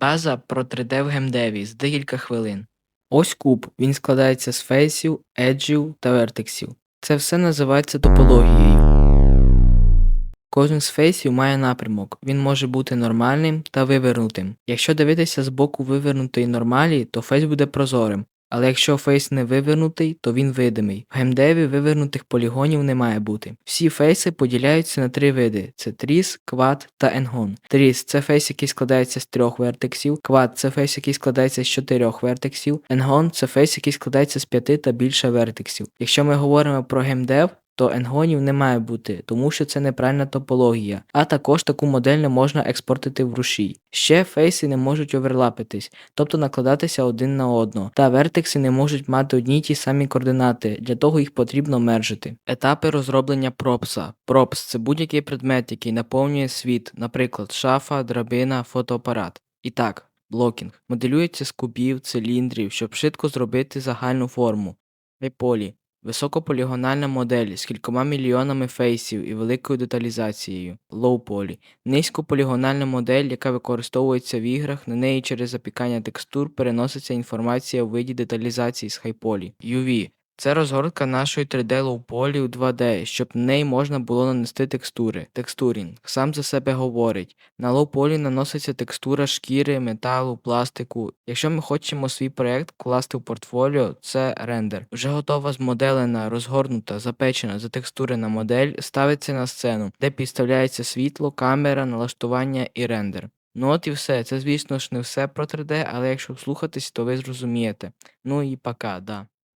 База про 3D в гемдеві з декілька хвилин. Ось куб. Він складається з фейсів, еджів та вертексів. Це все називається топологією. Кожен з фейсів має напрямок. Він може бути нормальним та вивернутим. Якщо дивитися з боку вивернутої нормалі, то фейс буде прозорим. Але якщо фейс не вивернутий, то він видимий. В геймдеві вивернутих полігонів не має бути. Всі фейси поділяються на три види: це тріс, квад та енгон. Тріс це фейс, який складається з трьох вертексів, квад це фейс, який складається з чотирьох вертексів, енгон це фейс, який складається з п'яти та більше вертексів. Якщо ми говоримо про геймдев, то енгонів не має бути, тому що це неправильна топологія, а також таку модель не можна експортити в рушій. Ще фейси не можуть оверлапитись, тобто накладатися один на одного, та вертекси не можуть мати одні й ті самі координати, для того їх потрібно мержити. Етапи розроблення пропса. Пропс це будь-який предмет, який наповнює світ, наприклад, шафа, драбина, фотоапарат. І так, блокінг моделюється з кубів, циліндрів, щоб швидко зробити загальну форму. Вейполі Високополігональна модель з кількома мільйонами фейсів і великою деталізацією. лоу-полі. – низькополігональна модель, яка використовується в іграх, на неї через запікання текстур переноситься інформація у виді деталізації з хайполі. UV – це розгортка нашої 3D Low-poly у 2D, щоб на неї можна було нанести текстури. Текстурінг сам за себе говорить. На Low-poly наноситься текстура шкіри, металу, пластику. Якщо ми хочемо свій проєкт класти в портфоліо, це рендер. Вже готова змоделена, розгорнута, запечена, затекстурена модель ставиться на сцену, де підставляється світло, камера, налаштування і рендер. Ну от і все. Це, звісно ж, не все про 3D, але якщо вслухатись, то ви зрозумієте. Ну і пока, да.